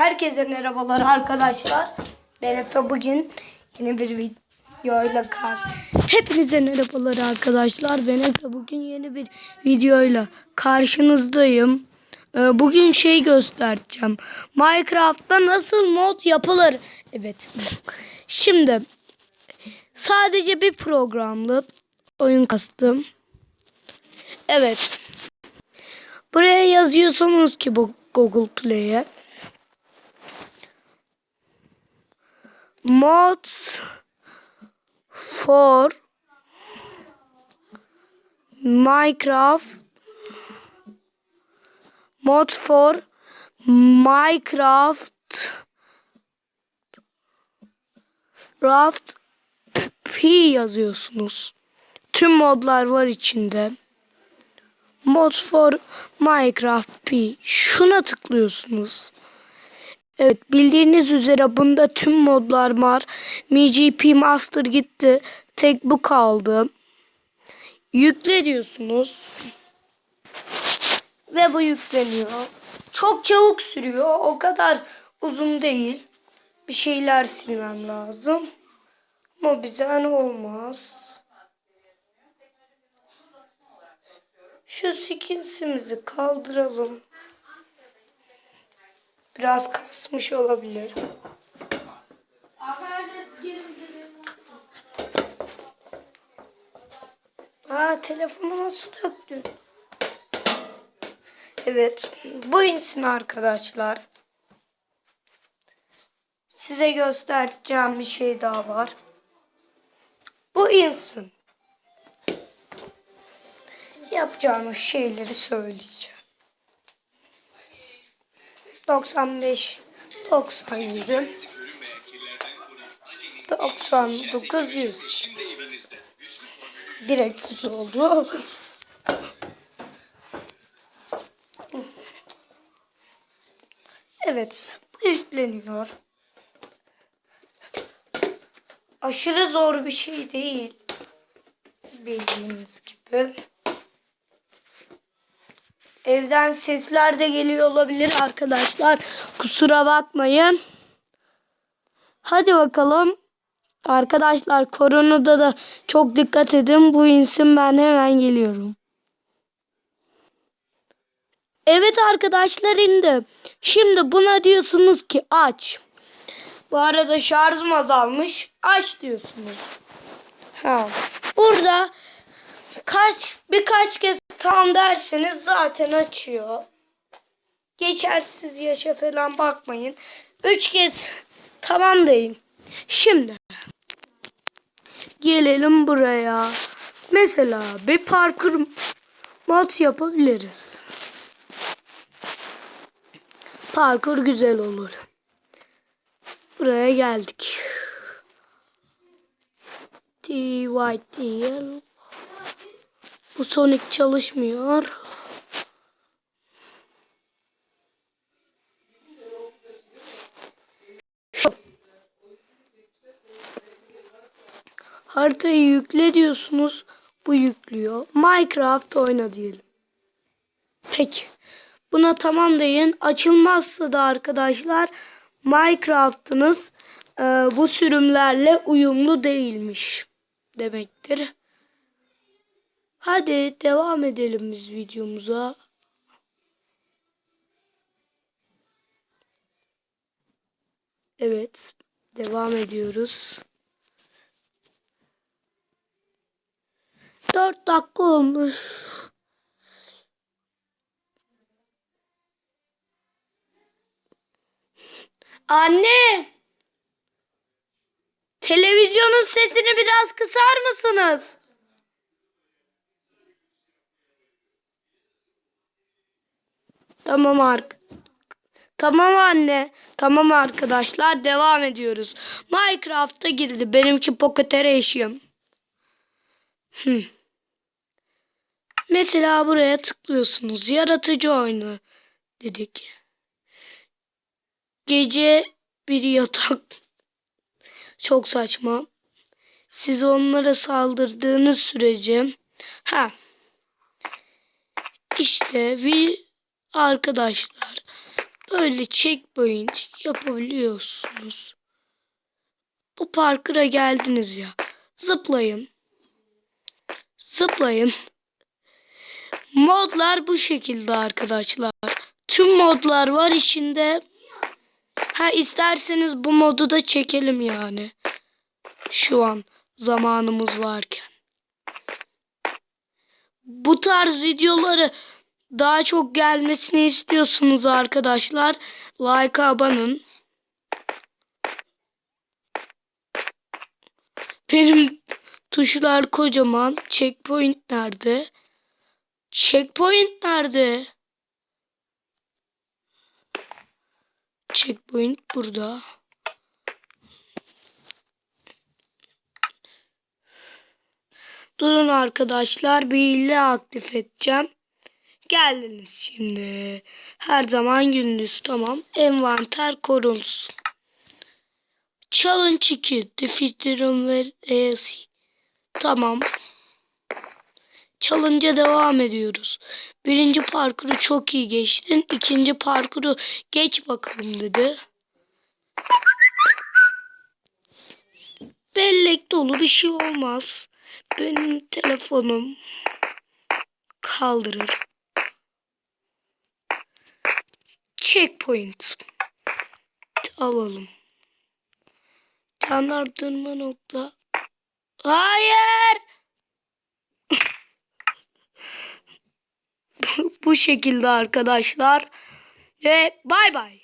Herkese merhabalar arkadaşlar. Ben Efe bugün yeni bir videoyla kar. Hepinize merhabalar arkadaşlar. Ben Efe bugün yeni bir videoyla karşınızdayım. Ee, Bugün şey göstereceğim. Minecraft'ta nasıl mod yapılır? Evet. Şimdi sadece bir programlı oyun kastım. Evet. Buraya yazıyorsunuz ki bu Google Play'e. Mods for Minecraft Mod for Minecraft Raft P yazıyorsunuz. Tüm modlar var içinde. Mod for Minecraft P. Şuna tıklıyorsunuz. Evet bildiğiniz üzere bunda tüm modlar var. MGP Master gitti. Tek bu kaldı. Yükle diyorsunuz. Ve bu yükleniyor. Çok çabuk sürüyor. O kadar uzun değil. Bir şeyler silmem lazım. Ama bize olmaz. Şu skinsimizi kaldıralım. Biraz kasmış olabilir. Arkadaşlar siz gelin. Aa telefonuma su döktün. Evet. Bu insin arkadaşlar. Size göstereceğim bir şey daha var. Bu insin. Yapacağınız şeyleri söyleyeceğim. 95 97 99 100 Direkt kutu oldu. Evet, bu yükleniyor. Aşırı zor bir şey değil. Bildiğiniz gibi. Evden sesler de geliyor olabilir arkadaşlar. Kusura bakmayın. Hadi bakalım. Arkadaşlar koronada da çok dikkat edin. Bu insin ben hemen geliyorum. Evet arkadaşlar indi. Şimdi buna diyorsunuz ki aç. Bu arada şarjım azalmış. Aç diyorsunuz. Ha. Burada kaç birkaç kez tam derseniz zaten açıyor. Geçersiz yaşa falan bakmayın. Üç kez tamam deyin. Şimdi gelelim buraya. Mesela bir parkur mod yapabiliriz. Parkur güzel olur. Buraya geldik. T white değil. Bu Sonic çalışmıyor. Haritayı yükle diyorsunuz. Bu yüklüyor. Minecraft oyna diyelim. Peki. Buna tamam deyin. Açılmazsa da arkadaşlar Minecraft'ınız e, bu sürümlerle uyumlu değilmiş demektir. Hadi devam edelim biz videomuza. Evet, devam ediyoruz. 4 dakika olmuş. Anne! Televizyonun sesini biraz kısar mısınız? Tamam ark. Tamam anne. Tamam arkadaşlar devam ediyoruz. Minecraft'a girdi. Benimki Pocket Edition. Mesela buraya tıklıyorsunuz. Yaratıcı oyunu dedik. Gece bir yatak. Çok saçma. Siz onlara saldırdığınız sürece ha işte vi arkadaşlar böyle checkpoint yapabiliyorsunuz. Bu parkura geldiniz ya. Zıplayın. Zıplayın. Modlar bu şekilde arkadaşlar. Tüm modlar var içinde. Ha isterseniz bu modu da çekelim yani. Şu an zamanımız varken. Bu tarz videoları daha çok gelmesini istiyorsunuz arkadaşlar. Like abanın. Benim tuşlar kocaman. Checkpoint nerede? Checkpoint nerede? Checkpoint burada. Durun arkadaşlar bir hile aktif edeceğim. Geldiniz şimdi. Her zaman gündüz tamam. Envanter korunsun. Challenge 2. Defeat the room ve ESC. Tamam. Challenge'a devam ediyoruz. Birinci parkuru çok iyi geçtin. İkinci parkuru geç bakalım dedi. Bellek dolu bir şey olmaz. Benim telefonum kaldırır. Checkpoint. Alalım. Canlandırma nokta. Hayır. Bu şekilde arkadaşlar. Ve bay bay.